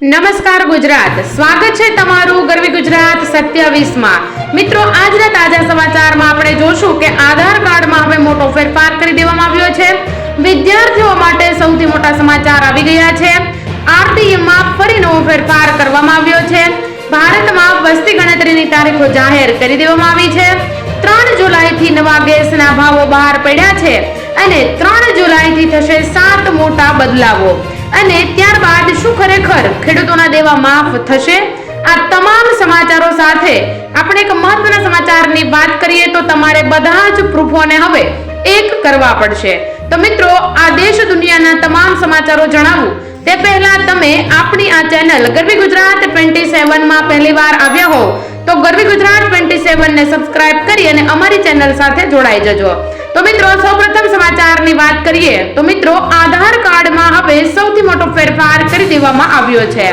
નમસ્કાર ગુજરાત. સ્વાગત છે તમારું ગરવી ગુજરાત સત્યાવીસમાં. મિત્રો, આજના તાજા સમાચારમાં આપણે જોશું કે આધાર કાર્ડમાં હવે મોટો ફેરફાર કરી દેવામાં આવ્યો છે. વિદ્યાર્થીઓ માટે સૌથી મોટા સમાચાર આવી ગયા છે. આરટીઈમાં ફરી નવો ફેરફાર કરવામાં આવ્યો છે. ભારતમાં વસ્તી ગણતરીની તારીખો જાહેર કરી દેવામાં આવી છે. ત્રણ જુલાઈથી નવા ગેસના ભાવો બહાર પડ્યા છે અને ત્રણ જુલાઈથી થશે સાત મોટા બદલાવો. અને ત્યારબાદ શું ખરેખર ખેડૂતોના દેવા માફ થશે? આ તમામ સમાચારો સાથે આપણે એક મહત્વના સમાચારની વાત કરીએ તો તમારે બધા જ પ્રૂફોને હવે એક કરવા પડશે. તો મિત્રો, આ દેશ દુનિયાના તમામ સમાચારો જણાવું. તે પહેલા તમે આપણી આ ચેનલ ગરવી ગુજરાત 27 માં પહેલીવાર આવ્યા હો, તો ગરવી ગુજરાત 27 ને સબસ્ક્રાઇબ કરી અને અમારી ચેનલ સાથે જોડાઈ જજો. તો મિત્રો સૌપ્રથમ સમાચારની વાત કરીએ તો મિત્રો આધાર કાર્ડમાં હવે સૌથી મોટો ફેરફાર કરી દેવામાં આવ્યો છે.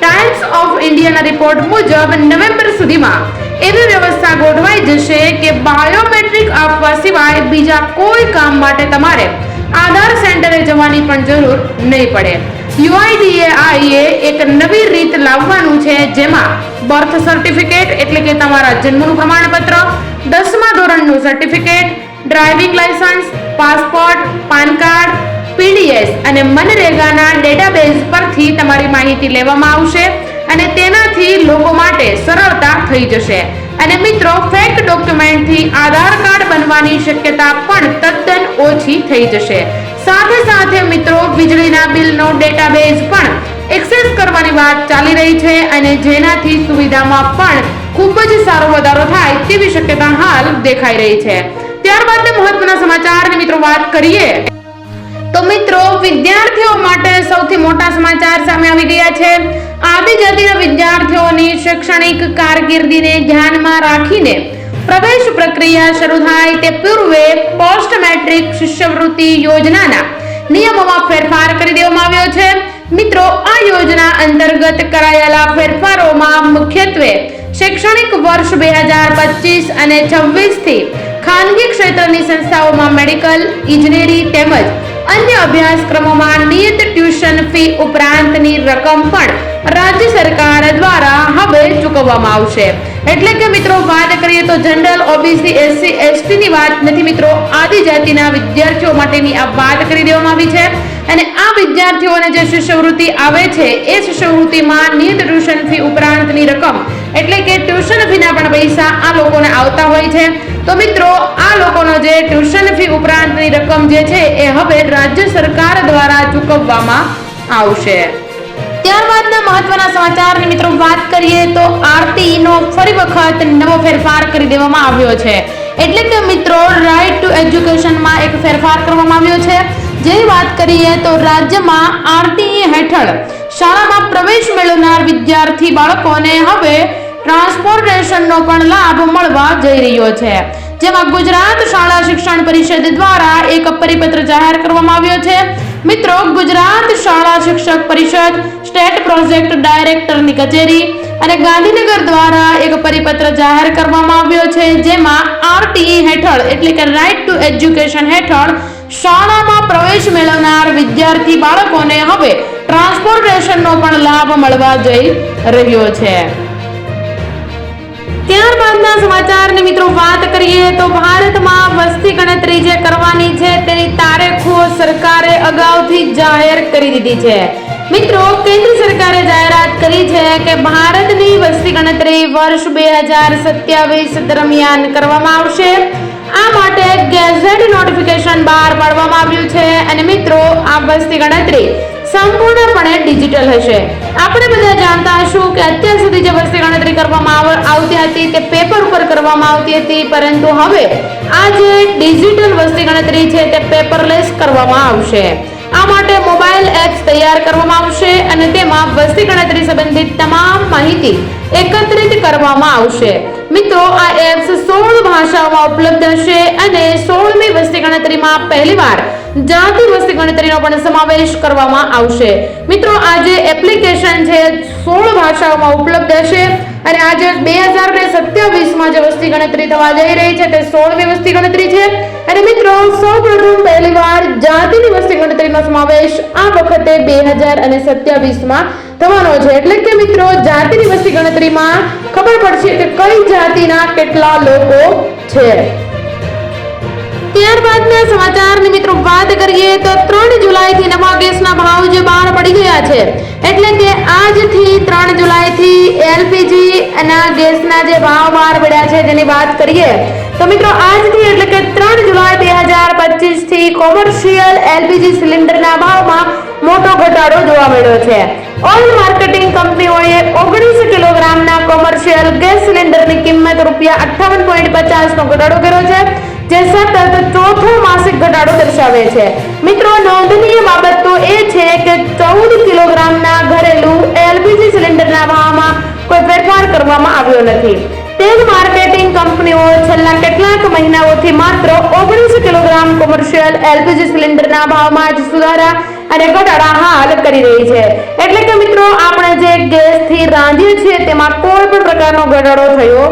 ટાઈમ્સ ઓફ ઇન્ડિયાના રિપોર્ટ મુજબ નવેમ્બર સુધીમાં એવી વ્યવસ્થા ગોઠવાઈ જશે કે બાયોમેટ્રિક આપવા સિવાય બીજા કોઈ કામ માટે તમારે આધાર સેન્ટરે જવાની પણ જરૂર નહીં પડે. યુઆઈડીએઆઈએ એક નવી રીત લાવવાનું છે જેમાં બર્થ સર્ટિફિકેટ એટલે કે તમારા જન્મનું પ્રમાણપત્ર, દસમા ધોરણનું certificate driving licence passport, PAN card, PDS અને મનરેગાના ડેટાબેઝ પરથી તમારી માહિતી લેવામાં આવશે અને તેનાથી લોકો માટે સરળતા થઈ જશે. અને મિત્રો ફેક ડોક્યુમેન્ટથી આધાર કાર્ડ બનવાની શક્યતા પણ તદ્દન ઓછી થઈ જશે. સાથે સાથે મિત્રો, વીજળીના બિલનો ડેટાબેઝ પણ એક્સેસ કરવાની વાત ચાલી રહી છે અને જેનાથી સુવિધામાં પણ ખૂબ જ સારો વધારો થાય તેવી શક્યતા હાલ દેખાઈ રહી છે. ત્યારબાદ મહત્વના સમાચારની મિત્રો વાત કરીએ. તો મિત્રો, વિદ્યાર્થીઓ માટે સૌથી મોટા સમાચાર સામે આવી ગયા છે. આદિજાતિના વિદ્યાર્થીઓની શૈક્ષણિક કારકિર્દીને ધ્યાનમાં રાખીને પ્રવેશ પ્રક્રિયા શરૂ થાય તે પૂર્વે પોસ્ટ મેટ્રિક શિષ્યવૃત્તિ યોજનાના નિયમોમાં ફેરફાર કરી દેવામાં આવ્યો છે. મિત્રો, આ યોજના અંતર્ગત કરાયેલા ફેરફારોમાં મુખ્યત્વે શૈક્ષણિક વર્ષ બે હજાર પચીસ અને છવ્વીસથી ખાનગી ક્ષેત્રની સંસ્થાઓમાં મેડિકલ, ઇજનેરી તેમજ અન્ય અભ્યાસક્રમોમાં નિયત ટ્યુશન ફી ઉપરાંતની રકમ પણ રાજ્ય સરકાર દ્વારા હવે ચૂકવવામાં આવશે. એટલે કે મિત્રો, વાત કરીએ તો જનરલ, ઓબીસી, એસસી, એસટીની વાત નથી મિત્રો, આદિજાતિના વિદ્યાર્થીઓ માટેની આ વાત કરી દેવામાં આવી છે. અને આ વિદ્યાર્થીઓને જે શિષ્યવૃત્તિ આવે છે, એ શિષ્યવૃત્તિમાં નિયત ટ્યુશન ફી ઉપરાંતની રકમ, એટલે કે ટ્યુશન ફીના પણ પૈસા આ લોકોને આવતા હોય છે. તો મિત્રો, આ લોકોનો જે ટ્યુશન ફી ઉપરાંતની રકમ જે છે એ હવે રાજ્ય સરકાર દ્વારા ચૂકવવામાં આવશે. ત્યારબાદના મહત્વના સમાચારની મિત્રો વાત કરીએ તો આરટીનો ફરી વખત નવો ફેરફાર કરી દેવામાં આવ્યો છે. એટલે કે મિત્રો રાઇટ ટુ એજ્યુકેશનમાં એક ફેરફાર કરવામાં આવ્યો છે. જે વાત કરીએ તો રાજ્યમાં આરટીઈ હેઠળ શાળામાં પ્રવેશ મેળવનાર વિદ્યાર્થી બાળકોને હવે ટ્રાન્સપોર્ટેશનનો પણ લાભ મળવા જઈ રહ્યો છે. જેમાં ગુજરાત શાળા શિક્ષણ પરિષદ દ્વારા એક પરિપત્ર જાહેર કરવામાં આવ્યો છે. મિત્રો, ગુજરાત શાળા શિક્ષક પરિષદ, સ્ટેટ પ્રોજેક્ટ ડાયરેક્ટરની કચેરી અને ગાંધીનગર દ્વારા એક પરિપત્ર જાહેર કરવામાં આવ્યો છે. જેમાં આરટીઈ હેઠળ, એટલે કે રાઇટ ટુ એજ્યુકેશન હેઠળ, શાળામાં પ્રવેશ મેળવનાર વિદ્યાર્થી બાળકોને હવે ટ્રાન્સપોર્ટેશનનો પણ લાભ મળવા જઈ રહ્યો છે. ત્યારબાદના સમાચારની મિત્રો વાત કરીએ તો ભારતમાં વસ્તી ગણતરી જે કરવાની છે તેની તારીખો સરકારે અગાઉથી જાહેર કરી દીધી છે. મિત્રો, કેન્દ્ર સરકારે જાહેરાત કરી છે કે ભારતની વસ્તી ગણતરી વર્ષ બે હજાર સત્યાવીસ દરમિયાન કરવામાં આવશે. આ માટે ગેઝેટ નોટિફિકેશન બહાર પાડવામાં આવ્યું છે. અને મિત્રો, આ વસ્તી ગણતરી સંપૂર્ણપણે ડિજિટલ હશે. આપણે બધા જાણતા હશું કે અત્યાર સુધી જે વસ્તી ગણતરી કરવામાં આવ- આવતી હતી તે પેપર ઉપર કરવામાં આવતી હતી, પરંતુ હવે આ જે ડિજિટલ વસ્તી ગણતરી છે તે પેપરલેસ કરવામાં આવશે. આ માટે મોબાઈલ એપ્સ તૈયાર કરવામાં આવશે અને તેમાં વસ્તી ગણતરી સંબંધિત તમામ માહિતી એકત્રિત કરવામાં આવશે. મિત્રો, આ એપ્સ સોળ ભાષાઓમાં ઉપલબ્ધ હશે અને સોળમી વસ્તી ગણતરીમાં પહેલીવાર જાતિ વસ્તી ગણતરીનો પણ સમાવેશ કરવામાં આવશે. મિત્રો આ જે એપ્લિકેશન છે સોળ ભાષાઓમાં ઉપલબ્ધ હશે અને આજે બે હજાર ને સત્યાવીસમાં જે વસ્તી ગણતરી થવા જઈ રહી છે તે સોળમી વસ્તી ગણતરી છે. અને મિત્રો સૌ પ્રથમ પહેલીવાર જાતિની ગણતરીનો સમાવેશ આ વખતે બે હજાર અને સત્યાવીસમાં થવાનો છે. એટલે કે મિત્રો જાતિની વસ્તી ગણતરીમાં ખબર પડશે કે કઈ જાતિના કેટલા લોકો છે. ત્યારબાદના સમાચારની મિત્રો વાત કરીએ તો ત્રણ જુલાઈથી નવા ગેસના ભાવ જે બહાર પડી ગયા છે. એટલે કે આજથી ત્રણ જુલાઈથી એલપીજી ના ગેસના જે ભાવ બહાર પડ્યા છે તેની વાત કરીએ તો મિત્રો આજથી એટલે કે ત્રણ જુલાઈ બે હજાર પચીસથી કોમર્શિયલ એલપીજી સિલિન્ડરના ભાવમાં મોટો ઘટાડો જોવા મળ્યો છે. ઓઇલ માર્કેટિંગ કંપનીઓએ ઓગણીસ કિલોગ્રામના કોમર્શિયલ ગેસ સિલિન્ડરની કિંમત રૂપિયા અઠ્ઠાવન પોઈન્ટ પચાસનો ઘટાડો કર્યો છે, જે સતત ચોથો માસિક ઘટાડો દર્શાવે છે. મિત્રો, નોંધનીય બાબત તો એ છે કે ચૌદ કિલોગ્રામના ઘરેલું એલપીજી સિલિન્ડરના ભાવમાં કોઈ ફેરફાર કરવામાં આવ્યો નથી. તેલ માર્કેટિંગ કંપનીઓ છેલ્લા કેટલાક મહિનાઓથી માત્ર ઓગણીસ કિલોગ્રામ કોમર્શિયલ એલપીજી સિલિન્ડરના ભાવમાં જ સુધારા અને ઘટાડા હાલ કરી રહી છે. એટલે કે મિત્રો, આપણે જે ગેસથી રાંધીએ છીએ તેમાં કોઈ પણ પ્રકારનો ઘટાડો થયો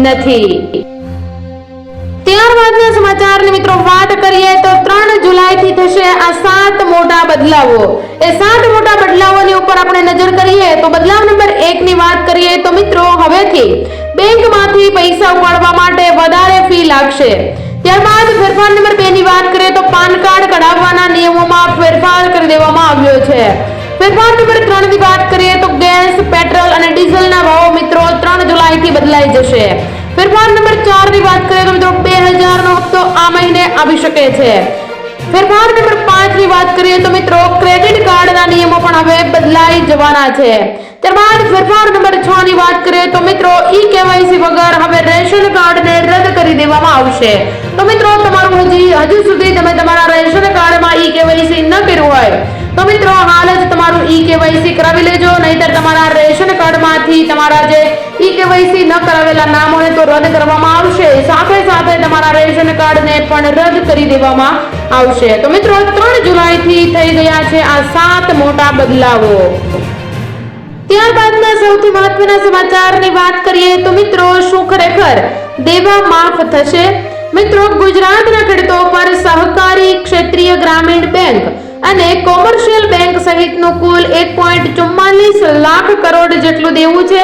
નથી. ત્યારબાદના સમાચારની મિત્રો વાત કરીએ તો ત્રણ જુલાઈથી થશે આ સાત મોટા બદલાવો. એ સાત મોટા બદલાવોની ઉપર આપણે નજર કરીએ તો બદલાવ નંબર એક ની વાત કરીએ તો મિત્રો હવેથી બેંકમાંથી પૈસા ઉપાડવા માટે વધારે ફી લાગશે. ત્યારબાદ ફેરફાર નંબર બે ની વાત કરીએ તો પાન કાર્ડ કઢાવવાના નિયમોમાં ફેરફાર કરી દેવામાં આવ્યો છે. ફેરફાર નંબર ત્રણની વાત કરીએ તો ગેસ, પેટ્રોલ અને ડીઝલના ભાવો મિત્રો ત્રણ જુલાઈથી બદલાઈ જશે. ફેરફાર નંબર ચારની વાત કરીએ તો આવી શકે છે. ફેરફાર નંબર પાંચની વાત કરીએ તો મિત્રો ક્રેડિટ કાર્ડના નિયમો પણ હવે બદલાઈ જવાના છે. ત્યારબાદ ફેરફાર નંબર છ ની વાત કરીએ તો મિત્રો ઈ કેવાયસી વગર હવે રેશન કાર્ડને રદ કરી દેવામાં આવશે. તો મિત્રો, તમારું હજી હજુ સુધી તમે તમારા રેશન કાર્ડમાં ઈ કેવાયસી ન કર્યું હોય તો મિત્રો, હાલ જ તમારું ઈ કેવાયસી કરાવી લેજો. નહીતર તમારા રેશન કાર્ડમાંથી તમારા જે ઈ કેવાયસી ન કરાવેલા નામ હોય તો રદ કરવામાં આવશે. સાથે સાથે તમારા રેશન કાર્ડને પણ રદ કરી દેવામાં આવશે. તો મિત્રો, ત્રણ જુલાઈથી થઈ ગયા છે આ સાત મોટા બદલાવો. ત્યારબાદના સૌથી મહત્વના સમાચારની વાત કરીએ તો મિત્રો, શું ખરેખર દેવા માફ થશે? મિત્રો, ગુજરાતના ખેડૂતો પર સહકારી ક્ષેત્રીય ગ્રામીણ બેંક અને કોમર્શિયલ બેંક સહિતનું કુલ એક લાખ કરોડ જેટલું દેવું છે.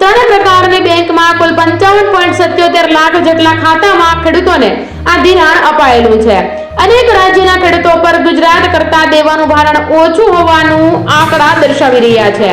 ત્રણ પ્રકારની બેંકમાં કુલ પંચાવન પોઈન્ટ સત્યોતેર લાખ જેટલા ખાતામાં ખેડૂતોને આ ધિરાણ અપાયેલું છે. અનેક રાજ્યના ખેડૂતો પર ગુજરાત કરતા દેવાનું ભારણ ઓછું હોવાનું આંકડા દર્શાવી રહ્યા છે.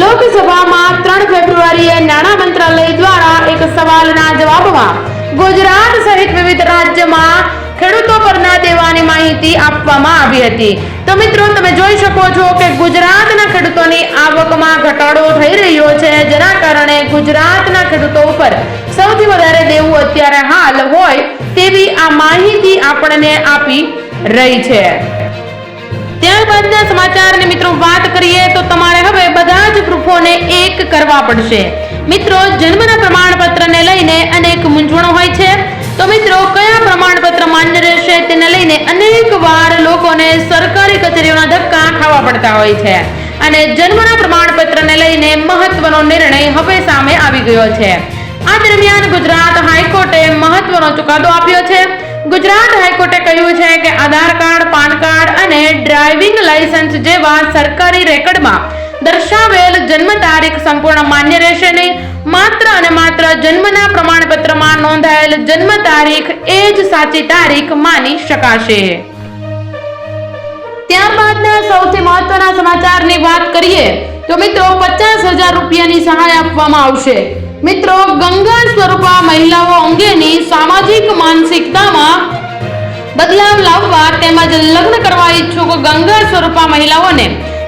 લોકસભામાં ત્રણ ફેબ્રુઆરીએ નાણાં મંત્રાલય દ્વારા એક સવાલના જવાબમાં, ગુજરાત સહિત વિવિધ રાજ્યમાં ખેડૂતો પરના દેવાની માહિતી આપવામાં આવી હતી. તો મિત્રો, તમે જોઈ શકો છો કે ગુજરાતના ખેડૂતોની આવકમાં ઘટાડો થઈ રહ્યો છે. જેના કારણે ગુજરાતના ખેડૂતો ઉપર સૌથી વધારે દેવું અત્યારે હાલ હોય તેવી આ માહિતી આપણને આપી રહી છે. ત્યારબાદના સમાચારની મિત્રો વાત કરીએ તો તમારે હવે બધા જ પ્રૂફોને એક કરવા પડશે. મિત્રો, જન્મના પ્રમાણપત્રને લઈને અનેક મૂંઝવણો હોય છે. તો મિત્રો, કયા માન્ય રહેશે. લઈને અનેક વાર લોકોને સરકારી કચેરીઓના ધક્કા ખાવા પડતા હોય છે. અને જન્મના પ્રમાણપત્રને લઈને મહત્વનો નિર્ણય હવે સામે આવી ગયો છે. આ દરમિયાન ગુજરાત હાઈકોર્ટે મહત્વનો ચુકાદો આપ્યો છે. ગુજરાત હાઈકોર્ટે કહ્યું છે કે આધાર કાર્ડ, પાન કાર્ડ અને ડ્રાઇવિંગ લાયસન્સ જેવા સરકારી રેકર્ડમાં દર્શાવેલ જન્મ તારીખ સંપૂર્ણ માન્ય રહેશે નહીં. માત્ર અને માત્ર જન્મના પ્રમાણપત્રમાં નોંધાયેલ જન્મ તારીખ એ જ સાચી તારીખ માની શકાશે. ત્યારબાદના સૌથી મહત્વના સમાચારની વાત કરીએ, તો મિત્રો પચાસ હજાર રૂપિયાની સહાય આપવામાં આવશે. મિત્રો, ગંગા સ્વરૂપા મહિલાઓ અંગેની સામાજિક માનસિકતામાં બદલાવ લાવવા તેમજ લગ્ન કરવા ઈચ્છુક ગંગા સ્વરૂપા મહિલાઓને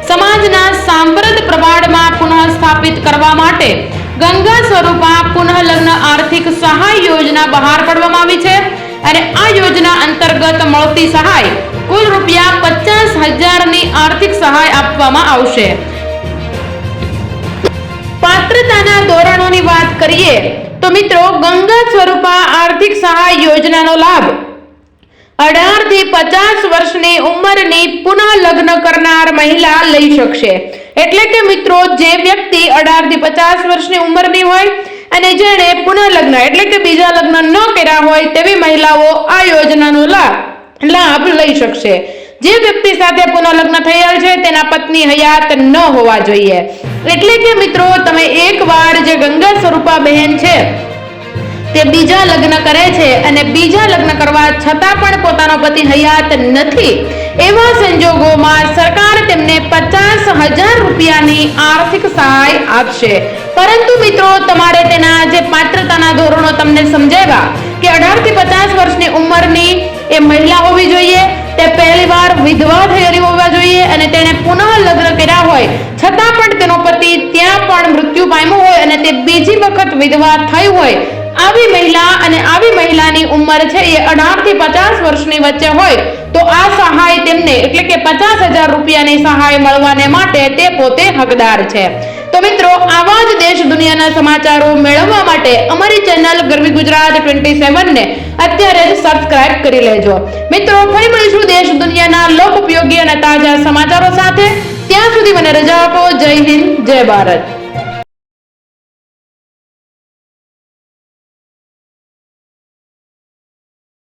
સમાજના સાંપ્રત પ્રભાડમાં પુનઃ સ્થાપિત કરવા માટે ગંગા સ્વરૂપા પુનઃ લગ્ન આર્થિક સહાય યોજના બહાર પાડવામાં આવી છે અને આ યોજના અંતર્ગત મળતી સહાય કુલ રૂપિયા પચાસ હજારની આર્થિક સહાય આપવામાં આવશે. પાત્રતાના ધોરણોની વાત કરીએ તો મિત્રો ગંગા સ્વરૂપા આર્થિક સહાય યોજનાનો લાભ અઢારથી પચાસ વર્ષની ઉંમરની પુનઃ લગ્ન કરનાર મહિલા લઈ શકશે. એટલે કે મિત્રો, જે વ્યક્તિ અઢારથી પચાસ વર્ષની ઉંમરની હોય અને જેણે પુનઃ લગ્ન એટલે કે બીજા લગ્ન ન કર્યા હોય તેવી મહિલાઓ આ યોજનાનો લાભ લાભ લઈ શકશે. જે વ્યક્તિ સાથે પુનઃલગ્ન થયેલ છે, તેના પત્ની હયાત ન હોવા જોઈએ. એટલે કે મિત્રો, તમે એકવાર જે ગંગા સ્વરૂપા બહેન છે તે બીજા લગ્ન કરે છે અને બીજા લગ્ન કરવા છતાં પણ પોતાનો પતિ હયાત નથી. એવા સંજોગોમાં સરકાર તેમને પચાસ હજાર રૂપિયાની આર્થિક સહાય આપશે. પરંતુ મિત્રો, તમારે તેના જે પાત્રતાના ધોરણો તમને સમજાવ્યા કે અઢારથી પચાસ વર્ષની ઉંમરની એ મહિલા હોવી જોઈએ, તે પહેલી વાર વિધવા થયેલી હોવા જોઈએ અને તેણે પુનઃ લગ્ન કર્યા હોય, છતાં પણ તેનો પતિ ત્યાં પણ મૃત્યુ પામ્યો હોય અને તે બીજી વખત વિધવા થઈ હોય આવી મહિલા અને આવી મહિલાની ઉંમર છે એ અઢારથી પચાસ વર્ષની વચ્ચે હોય, તો આ સહાય તેમને એટલે કે પચાસ હજાર રૂપિયાની સહાય મળવાને માટે તે પોતે હકદાર છે. તો મિત્રો, આવા જ દેશ દુનિયાના સમાચારો મેળવવા માટે અમારી ચેનલ ગરવી ગુજરાત ટ્વેન્ટી ને અત્યારે જ સબસ્ક્રાઇબ કરી લેજો. મિત્રો, ફરી મળીશું દેશ દુનિયાના લોક ઉપયોગી અને તાજા સમાચારો સાથે. ત્યાં સુધી મને રજા આપો. જય હિન્દ, જય ભારત.